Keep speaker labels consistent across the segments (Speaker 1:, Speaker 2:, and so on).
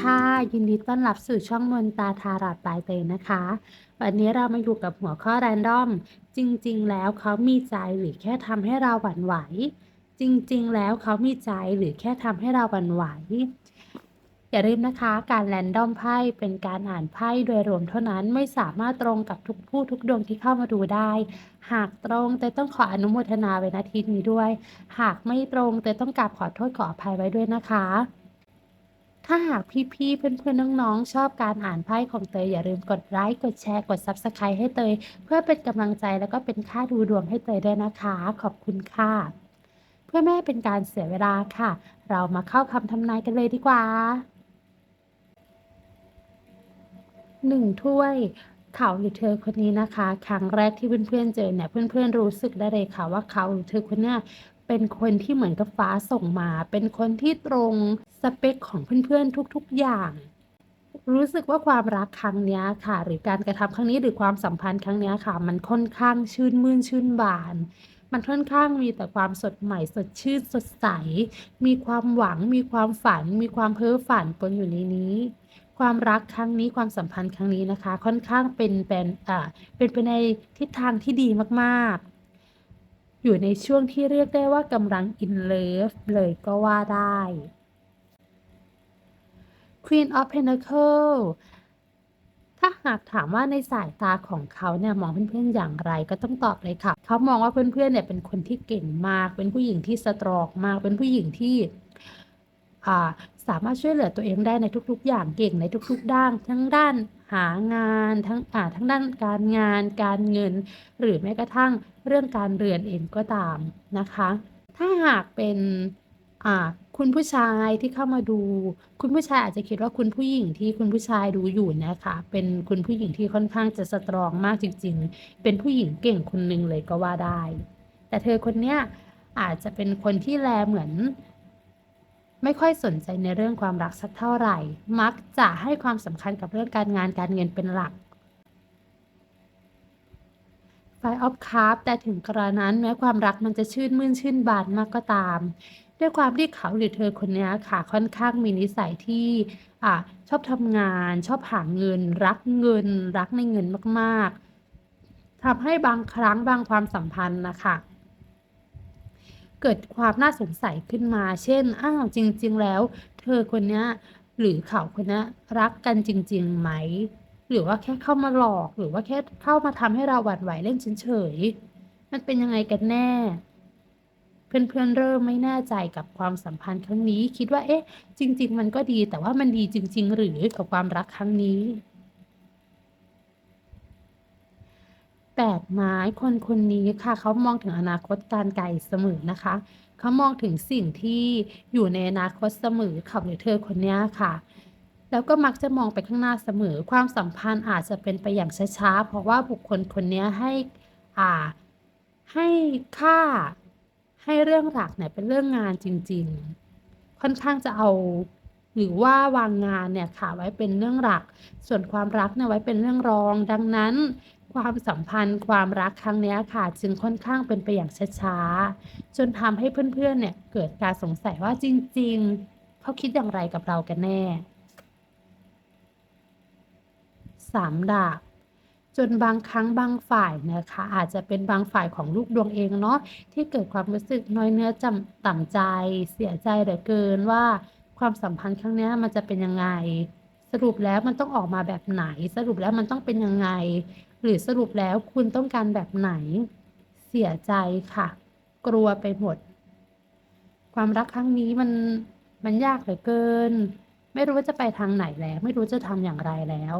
Speaker 1: ค่ะ ยินดีต้อนรับสู่ช่องมนตาทารอดปลายเตยนะคะ วันนี้เรามาอยู่กับหัวข้อแรนดอม จริง ๆ แล้วเขามีใจหรือแค่ทำให้เราหวั่นไหว จริง ๆ แล้วเขามีใจหรือแค่ทำให้เราหวั่นไหว อย่าลืมนะคะ การแรนดอมไพ่เป็นการอ่านไพ่โดยรวมเท่านั้นไม่สามารถตรงกับทุกผู้ทุกดวงที่เข้ามาดูได้ หากตรงแต่ต้องขออนุโมทนาไว้ณที่นี้ด้วย หากไม่ตรงแต่ต้องกราบขอโทษขออภัยไว้ด้วยนะคะ ถ้าหากพี่ๆ เพื่อนๆ น้องๆ ชอบการอ่านไพ่ของเตยอย่าลืมกดไลค์ กดแชร์ กด Subscribe ให้เตย เพื่อเป็นกำลังใจแล้วก็เป็นค่าดูดวงให้เตยด้วยนะคะ ขอบคุณค่ะ เพื่อไม่ให้เป็นการเสียเวลาค่ะ เรามาเข้าคำทำนายกันเลยดีกว่าหนึ่งถ้วยเขาหรือเธอคนนี้นะคะ ครั้งแรกที่เพื่อนๆเจอเนี่ยเพื่อนๆรู้สึกได้เลยค่ะว่าเขาหรือเธอคนนี้ย เป็นคนที่เหมือนกับฟ้าส่งมา เป็นคนที่ตรงสเปคของเพื่อนๆทุกๆอย่าง รู้สึกว่าความรักครั้งนี้ค่ะ หรือการกระทำครั้งนี้หรือความสัมพันธ์ครั้งนี้ค่ะ มันค่อนข้างชื่นมื่นชื่นบาน มันค่อนข้างมีแต่ความสดใหม่สดชื่นสดใส มีความหวัง มีความฝัน มีความเพ้อฝันปนอยู่ในนี้ความรักครั้งนี้ความสัมพันธ์ครั้งนี้นะคะ ค่อนข้างเป็นเป็นอ่าเป็นไปในทิศทางที่ดีมากๆ อยู่ในช่วงที่เรียกได้ว่ากำลัง in love เลยก็ว่าได้ Queen of Pentacle ถ้าหากถามว่าในสายตาของเขาเนี่ยมองเพื่อนๆอย่างไรก็ต้องตอบเลยค่ะ เขามองว่าเพื่อนๆเนี่ยเป็นคนที่เก่งมาก เป็นผู้หญิงที่สตรองมาก เป็นผู้หญิงที่าสามารถช่วยเหลือตัวเองได้ในทุก ๆ อย่างเก่งในทุก ๆ ด้าน ทั้งด้านหางานทั้งอ่าทั้งด้านการงาน การเงิน หรือแม้กระทั่งเรื่องการเรียนเองก็ตามนะคะ ถ้าหากเป็นคุณผู้ชายที่เข้ามาดู คุณผู้ชายอาจจะคิดว่าคุณผู้หญิงที่คุณผู้ชายดูอยู่นะคะเป็นคุณผู้หญิงที่ค่อนข้างจะสตรองมากจริง ๆ เป็นผู้หญิงเก่งคนหนึ่งเลยก็ว่าได้ แต่เธอคนเนี้ยอาจจะเป็นคนที่แลเหมือน ไม่ค่อยสนใจในเรื่องความรักสักเท่าไหร่ มักจะให้ความสำคัญกับเรื่องการงานการเงินเป็นหลัก ไฟออฟคาร์แต่ถึงกระนั้นแม้ความรักมันจะชื่นมื่นชื่นบานมากก็ตาม ด้วยความที่เขาหรือเธอคนนี้ค่ะค่อนข้างมีนิสัยที่อชอบทำงาน ชอบหาเงิน รักเงิน รักในเงินมากๆทำให้บางครั้งบางความสัมพันธ์นะคะเกิดความน่าสงสัยขึ้นมา เช่น อ้าว จริง ๆ แล้ว เธอคนนี้หรือเขาคนนี้รักกันจริง ๆ ไหม หรือว่าแค่เข้ามาหลอกหรือว่าแค่เข้ามาทำให้เราหวั่นไหวเล่นเฉยๆมันเป็นยังไงกันแน่ เพื่อนๆเริ่มไม่แน่ใจกับความสัมพันธ์ครั้งนี้ คิดว่าเอ๊ะ จริง ๆ มันก็ดีแต่ว่ามันดีจริง ๆ หรือกับความรักครั้งนี้แปดไม้คนคนนี้ค่ะ เขามองถึงอนาคตการไกลเสมอนะคะ เขามองถึงสิ่งที่อยู่ในอนาคตเสมอเขาหรือเธอคนนี้ค่ะ แล้วก็มักจะมองไปข้างหน้าเสมอ ความสัมพันธ์อาจจะเป็นไปอย่างช้าๆ เพราะว่าบุคคลคนนี้ให้อ่าให้ค่าให้เรื่องหลักเนี่ยเป็นเรื่องงานจริง ๆ ค่อนข้างจะเอาหรือว่าวางงานเนี่ยค่ะไว้เป็นเรื่องหลัก ส่วนความรักเนี่ยไว้เป็นเรื่องรอง ดังนั้น ความสัมพันธ์ความรักครั้งนี้ค่ะ จึงค่อนข้างเป็นไปอย่างช้าๆจนทำให้เพื่อนๆเนี่ยเกิดการสงสัยว่าจริง ๆ เขาคิดอย่างไรกับเรากันแน่ สามดาบจนบางครั้งบางฝ่ายนะคะ อาจจะเป็นบางฝ่ายของลูกดวงเองเนาะที่เกิดความรู้สึกน้อยเนื้อจำต่ำใจ เสียใจเหลือเกินว่าความสัมพันธ์ครั้งนี้มันจะเป็นยังไง สรุปแล้วมันต้องออกมาแบบไหน สรุปแล้วมันต้องเป็นยังไง หรือสรุปแล้วคุณต้องการแบบไหน เสียใจค่ะ กลัวไปหมด ความรักครั้งนี้มันมันยากเหลือเกิน ไม่รู้ว่าจะไปทางไหนแล้ว ไม่รู้จะทำอย่างไรแล้ว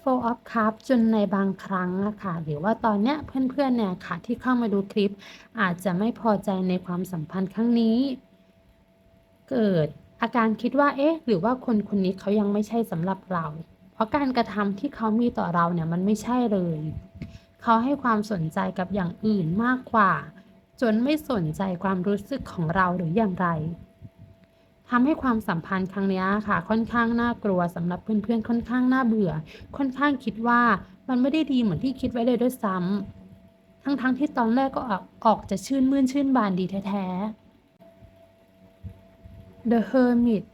Speaker 1: Four of Cups จนในบางครั้งอะค่ะ หรือว่าตอนเนี้ยเพื่อนๆเนี่ยค่ะที่เข้ามาดูคลิป อาจจะไม่พอใจในความสัมพันธ์ครั้งนี้ เกิดอาการคิดว่าเอ๊ะ หรือว่าคนคนนี้เขายังไม่ใช่สำหรับเรา เพราะการกระทำที่เขามีต่อเราเนี่ยมันไม่ใช่เลย เขาให้ความสนใจกับอย่างอื่นมากกว่า จนไม่สนใจความรู้สึกของเราหรืออย่างไร ทำให้ความสัมพันธ์ครั้งนี้ค่ะ ค่อนข้างน่ากลัวสำหรับเพื่อนๆ ค่อนข้างน่าเบื่อ ค่อนข้างคิดว่ามันไม่ได้ดีเหมือนที่คิดไว้เลยด้วยซ้ำทั้งๆทที่ตอนแรกก็ออกออกจะชื่นมื่นชื่นบานดีแท้ ๆ The Hermit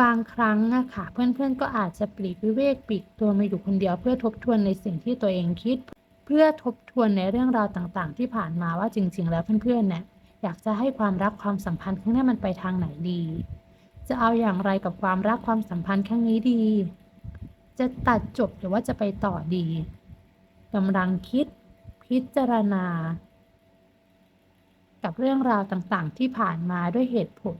Speaker 1: บางครั้งอะค่ะเพื่อนๆก็อาจจะปลีกวิเวกปลีกตัวมาอยู่คนเดียว เพื่อทบทวนในสิ่งที่ตัวเองคิด เพื่อทบทวนในเรื่องราวต่างๆ ที่ผ่านมาว่าจริง ๆ แล้วเพื่อนๆเนี่ย อยากจะให้ความรักความสัมพันธ์ครั้งนี้มันไปทางไหนดี จะเอาอย่างไรกับความรักความสัมพันธ์ครั้งนี้ดี จะตัดจบหรือว่าจะไปต่อดีกำลังคิดพิจารณา กับเรื่องราวต่างๆ ที่ผ่านมาด้วยเหตุผล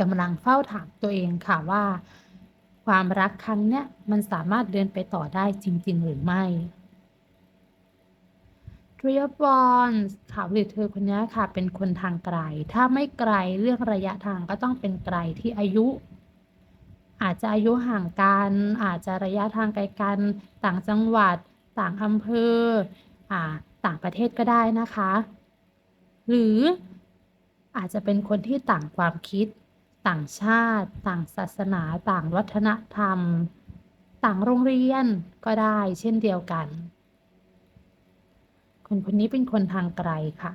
Speaker 1: กำลังเฝ้าถามตัวเองค่ะว่า ความรักครั้งเนี้ยมันสามารถเดินไปต่อได้จริง ๆ หรือไม่ Three of Wands เขาหรือเธอคนนี้ค่ะ เป็นคนทางไกล ถ้าไม่ไกลเรื่องระยะทางก็ต้องเป็นไกลที่อายุ อาจจะอายุห่างกัน อาจจะระยะทางไกลกัน ต่างจังหวัด ต่างอำเภออ่าต่างประเทศก็ได้นะคะ หรืออาจจะเป็นคนที่ต่างความคิด ต่างชาติ ต่างศาสนา ต่างวัฒนธรรม ต่างโรงเรียนก็ได้เช่นเดียวกัน คนคนนี้เป็นคนทางไกลค่ะ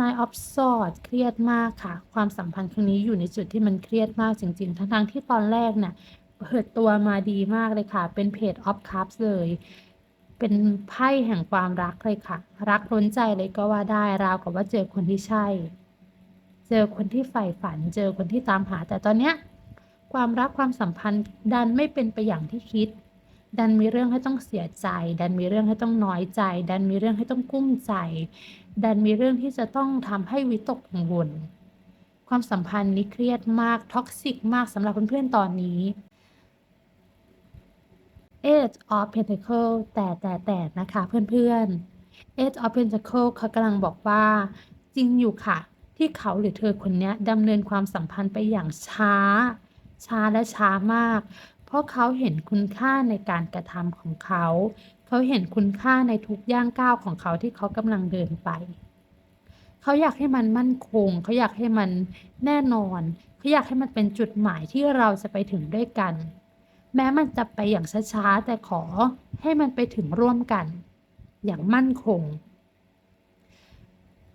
Speaker 1: นายออฟสอดเครียดมากค่ะ ความสัมพันธ์ครั้งนี้อยู่ในจุดที่มันเครียดมากจริงๆ ทั้งๆที่ตอนแรกเนี่ยเปิดตัวมาดีมากเลยค่ะ เป็นเพจออฟคัพเลย เป็นไพ่แห่งความรักเลยค่ะ รักล้นใจเลยก็ว่าได้ราวกับว่าเจอคนที่ใช่ เจอคนที่ใฝ่ฝัน เจอคนที่ตามหา แต่ตอนเนี้ยความรักความสัมพันธ์ดันไม่เป็นไปอย่างที่คิด ดันมีเรื่องให้ต้องเสียใจ ดันมีเรื่องให้ต้องน้อยใจ ดันมีเรื่องให้ต้องกุ้มใจ ดันมีเรื่องที่จะต้องทำให้วิตกกังวล ความสัมพันธ์นี้เครียดมาก ท็อกซิกมากสำหรับเพื่อนๆตอนนี้ Eight of Pentacle แต่แต่แต่นะคะเพื่อนๆ Eight of Pentacle เขากำลังบอกว่า จริงอยู่ค่ะ ที่เขาหรือเธอคนนี้ดำเนินความสัมพันธ์ไปอย่างช้า ช้าและช้ามาก เพราะเขาเห็นคุณค่าในการกระทำของเขา เขาเห็นคุณค่าในทุกย่างก้าวของเขาที่เขากำลังเดินไป เขาอยากให้มันมั่นคง เขาอยากให้มันแน่นอน เขาอยากให้มันเป็นจุดหมายที่เราจะไปถึงด้วยกัน แม้มันจะไปอย่างช้าๆ แต่ขอให้มันไปถึงร่วมกัน อย่างมั่นคง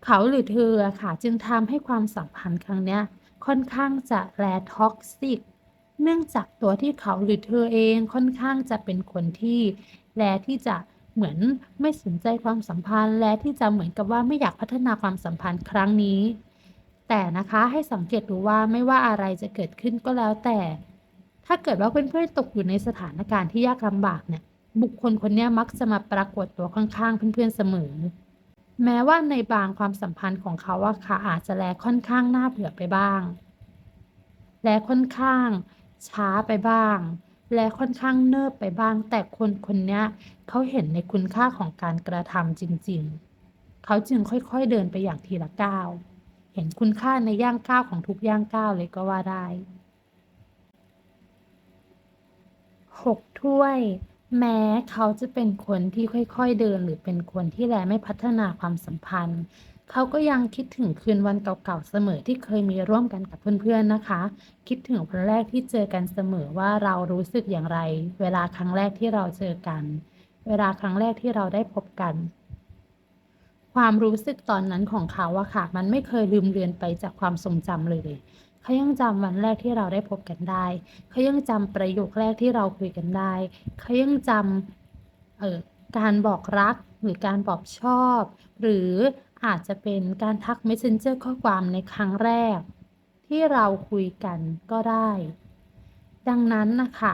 Speaker 1: เขาหรือเธอค่ะจึงทำให้ความสัมพันธ์ครั้งนี้ค่อนข้างจะแลท็อกซิก เนื่องจากตัวที่เขาหรือเธอเองค่อนข้างจะเป็นคนที่ แลที่จะเหมือนไม่สนใจความสัมพันธ์ และที่จะเหมือนกับว่าไม่อยากพัฒนาความสัมพันธ์ครั้งนี้ แต่นะคะให้สังเกตดูว่าไม่ว่าอะไรจะเกิดขึ้นก็แล้วแต่ ถ้าเกิดว่าเพื่อนๆตกอยู่ในสถานการณ์ที่ยากลำบากเนี่ย บุคคลคนนี้มักจะมาปรากฏตัวข้างๆเพื่อนๆเสมอ แม้ว่าในบางความสัมพันธ์ของเขาว่าค่ะอาจจะแลค่อนข้างน่าเบื่อไปบ้าง และค่อนข้าง ช้าไปบ้าง และค่อนข้างเนิบไปบ้าง แต่คนคนนี้เขาเห็นในคุณค่าของการกระทำจริงๆ เขาจึงค่อยๆเดินไปอย่างทีละก้าวเห็นคุณค่าในย่างก้าวของทุกย่างก้าวเลยก็ว่าได้หกถ้วย แม้เขาจะเป็นคนที่ค่อยๆเดินหรือเป็นคนที่แลไม่พัฒนาความสัมพันธ์ เขาก็ยังคิดถึงคืนวันเก่าๆเสมอที่เคยมีร่วมกันกับเพื่อนๆนะคะ คิดถึงวันแรกที่เจอกันเสมอว่าเรารู้สึกอย่างไร เวลาครั้งแรกที่เราเจอกัน เวลาครั้งแรกที่เราได้พบกัน ความรู้สึกตอนนั้นของเขาอะค่ะ มันไม่เคยลืมเลือนไปจากความทรงจำเลยเขายังจำวันแรกที่เราได้พบกันได้ เขายังจำประโยคแรกที่เราคุยกันได้ เขายังจำเอ่อการบอกรักหรือการบอกชอบ หรือ อาจจะเป็นการทัก Messenger ข้อความในครั้งแรก ที่เราคุยกันก็ได้ ดังนั้นนะคะ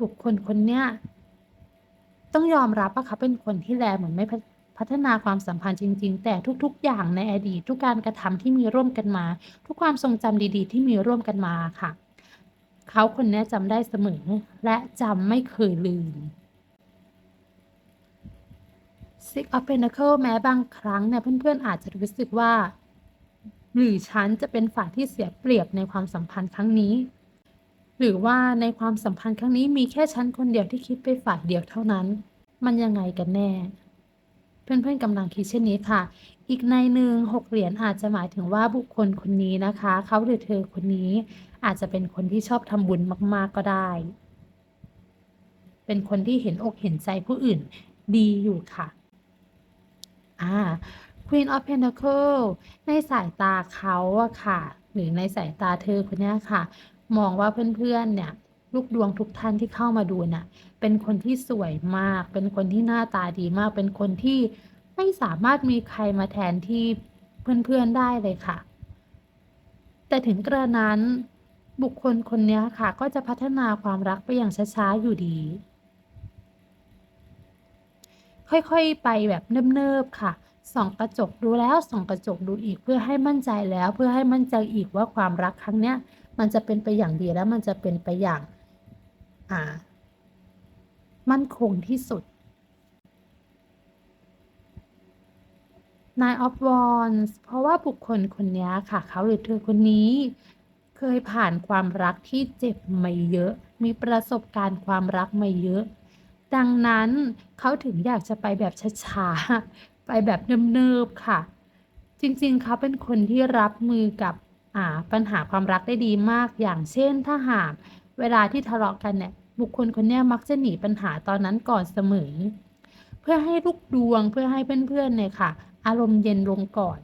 Speaker 1: บุคคลคนเนี้ยต้องยอมรับว่าเขาเป็นคนที่แลเหมือนไม่พัฒนาความสัมพันธ์จริง ๆ แต่ทุกๆ อย่างในอดีต ทุกการกระทำที่มีร่วมกันมา ทุกความทรงจำดี ๆ ที่มีร่วมกันมาค่ะ เขาคนนี้จำได้เสมอและจำไม่เคยลืม Six of Pentacles แม้บางครั้งเนี่ยเพื่อนๆอาจจะรู้สึกว่า หรือฉันจะเป็นฝ่ายที่เสียเปรียบในความสัมพันธ์ครั้งนี้ หรือว่าในความสัมพันธ์ครั้งนี้มีแค่ฉันคนเดียวที่คิดไปฝ่ายเดียวเท่านั้น มันยังไงกันแน่ เพื่อนๆกำลังคิดเช่นนี้ค่ะ อีกในหนึ่งหกเหรียญอาจจะหมายถึงว่าบุคคลคนนี้นะคะ เขาหรือเธอคนนี้ อาจจะเป็นคนที่ชอบทำบุญมาก ๆก็ได้ เป็นคนที่เห็นอกเห็นใจผู้อื่นดีอยู่ค่ะ อ่า Queen of Pentacle ในสายตาเขาอะค่ะ หรือในสายตาเธอคนนี้ค่ะ มองว่าเพื่อนๆเนี่ยลูกดวงทุกท่านที่เข้ามาดูน่ะ เป็นคนที่สวยมาก เป็นคนที่หน้าตาดีมาก เป็นคนที่ไม่สามารถมีใครมาแทนที่เพื่อนๆได้เลยค่ะ แต่ถึงกระนั้นบุคคลคนนี้ค่ะ ก็จะพัฒนาความรักไปอย่างช้าๆอยู่ดี ค่อยๆ ไปแบบเนิบๆค่ะส่องกระจกดูแล้วส่องกระจกดูอีกเพื่อให้มั่นใจแล้วเพื่อให้มั่นใจอีกว่าความรักครั้งเนี้ยมันจะเป็นไปอย่างดีแล้วมันจะเป็นไปอย่างอ่า มั่นคงที่สุด Nine of Wands เพราะว่าบุคคลคนนี้ค่ะ เขาหรือเธอคนนี้ เคยผ่านความรักที่เจ็บมาเยอะ มีประสบการณ์ความรักมาเยอะ ดังนั้นเขาถึงอยากจะไปแบบช้าๆ ไปแบบเนิบๆ ค่ะ จริงๆ เขาเป็นคนที่รับมือกับปัญหาความรักได้ดีมาก อย่างเช่น ถ้าหากเวลาที่ทะเลาะกันเนี่ย บุคคลคนนี้มักจะหนีปัญหาตอนนั้นก่อนเสมอ เพื่อให้ลูกดวงเพื่อให้เพื่อนๆเนี่ยค่ะ อารมณ์เย็นลงก่อน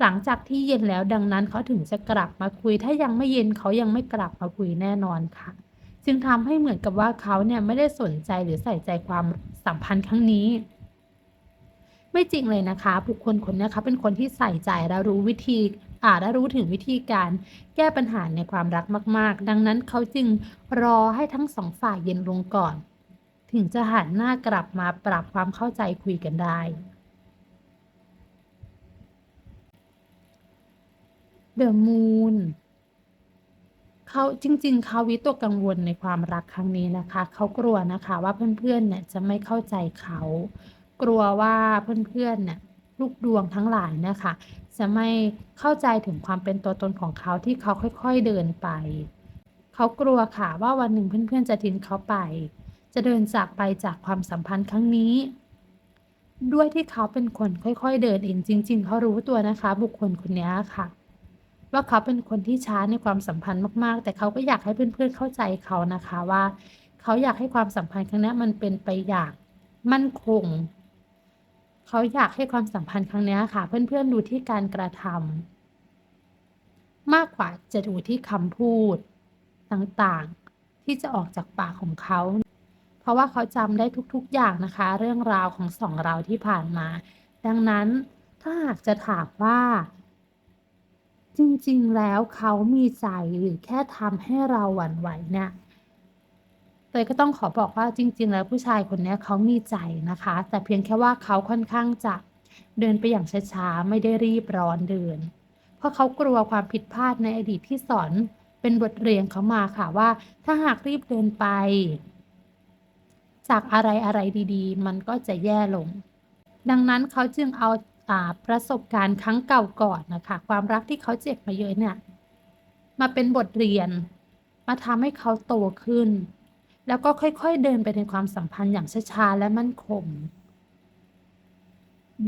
Speaker 1: หลังจากที่เย็นแล้วดังนั้นเขาถึงจะกลับมาคุย ถ้ายังไม่เย็นเขายังไม่กลับมาคุยแน่นอนค่ะ จึงทำให้เหมือนกับว่าเขาเนี่ยไม่ได้สนใจหรือใส่ใจความสัมพันธ์ครั้งนี้ ไม่จริงเลยนะคะ บุคคลคนนี้เขาเป็นคนที่ใส่ใจและรู้วิธีอ่าและรู้ถึงวิธีการแก้ปัญหาในความรักมาก ๆ ดังนั้นเขาจึงรอให้ทั้งสองฝ่ายเย็นลงก่อน ถึงจะหันหน้ากลับมาปรับความเข้าใจคุยกันได้ The Moon เขาจริง ๆ เขาวิตกกังวลในความรักครั้งนี้นะคะ เขากลัวนะคะว่าเพื่อนๆเนี่ยจะไม่เข้าใจเขา กลัวว่าเพื่อนๆเนี่ยลูกดวงทั้งหลายนะคะ จะไม่เข้าใจถึงความเป็นตัวตนของเขาที่เขาค่อย ๆเดินไป เขากลัวค่ะว่าวันหนึ่งเพื่อนๆจะทิ้งเขาไป จะเดินจากไปจากความสัมพันธ์ครั้งนี้ ด้วยที่เขาเป็นคนค่อย ๆ เดินเองจริง ๆ เขารู้ตัวนะคะ บุคคลคนนี้ค่ะ ว่าเขาเป็นคนที่ช้าในความสัมพันธ์มาก ๆ แต่เขาก็อยากให้เพื่อนๆเข้าใจเขานะคะว่า เขาอยากให้ความสัมพันธ์ครั้งนี้มันเป็นไปอย่างมั่นคง เขาอยากให้ความสัมพันธ์ครั้งนี้ค่ะ เพื่อนๆดูที่การกระทำมากกว่าจะดูที่คำพูดต่างๆ ที่จะออกจากปากของเขา เพราะว่าเขาจำได้ทุกๆอย่างนะคะ เรื่องราวของสองเราที่ผ่านมา ดังนั้นถ้าหากจะถามว่า จริง ๆ แล้วเขามีใจ หรือแค่ทำให้เราหวั่นไหวเนี่ย เตยก็ต้องขอบอกว่าจริง ๆ แล้วผู้ชายคนนี้เขามีใจนะคะ แต่เพียงแค่ว่าเขาค่อนข้างจะเดินไปอย่างช้า ๆ ไม่ได้รีบร้อนเดิน เพราะเขากลัวความผิดพลาดในอดีตที่สอนเป็นบทเรียนเขามาค่ะว่า ถ้าหากรีบเดินไป จากอะไรอะไรดี ๆ มันก็จะแย่ลง ดังนั้นเขาจึงเอา ประสบการณ์ครั้งเก่าก่อนนะคะ ความรักที่เขาเจ็บมาเยอะเนี่ย มาเป็นบทเรียน มาทำให้เขาโตขึ้น แล้วก็ค่อยๆเดินไปในความสัมพันธ์อย่างช้าๆและมั่นคง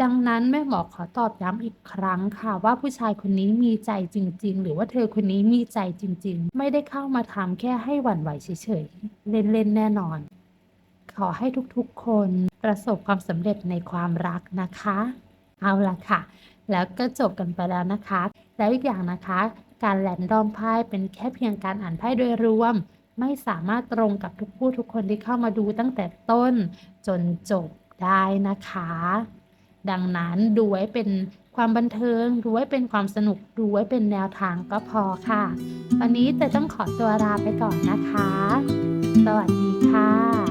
Speaker 1: ดังนั้นแม่หมอขอตอบย้ำอีกครั้งค่ะว่าผู้ชายคนนี้มีใจจริง ๆ หรือว่าเธอคนนี้มีใจจริง ๆ ไม่ได้เข้ามาทำแค่ให้หวั่นไหวเฉยๆ เล่น ๆ แน่นอน ขอให้ทุกๆคนประสบความสำเร็จในความรักนะคะ เอาละค่ะ แล้วก็จบกันไปแล้วนะคะ แล้วอีกอย่างนะคะ การแลนดอมไพ่เป็นแค่เพียงการอ่านไพ่โดยรวม ไม่สามารถตรงกับทุกผู้ทุกคนที่เข้ามาดูตั้งแต่ต้นจนจบได้นะคะ ดังนั้นดูไว้เป็นความบันเทิงดูไว้เป็นความสนุกดูไว้เป็นแนวทางก็พอค่ะ วันนี้แต่ต้องขอตัวลาไปก่อนนะคะ สวัสดีค่ะ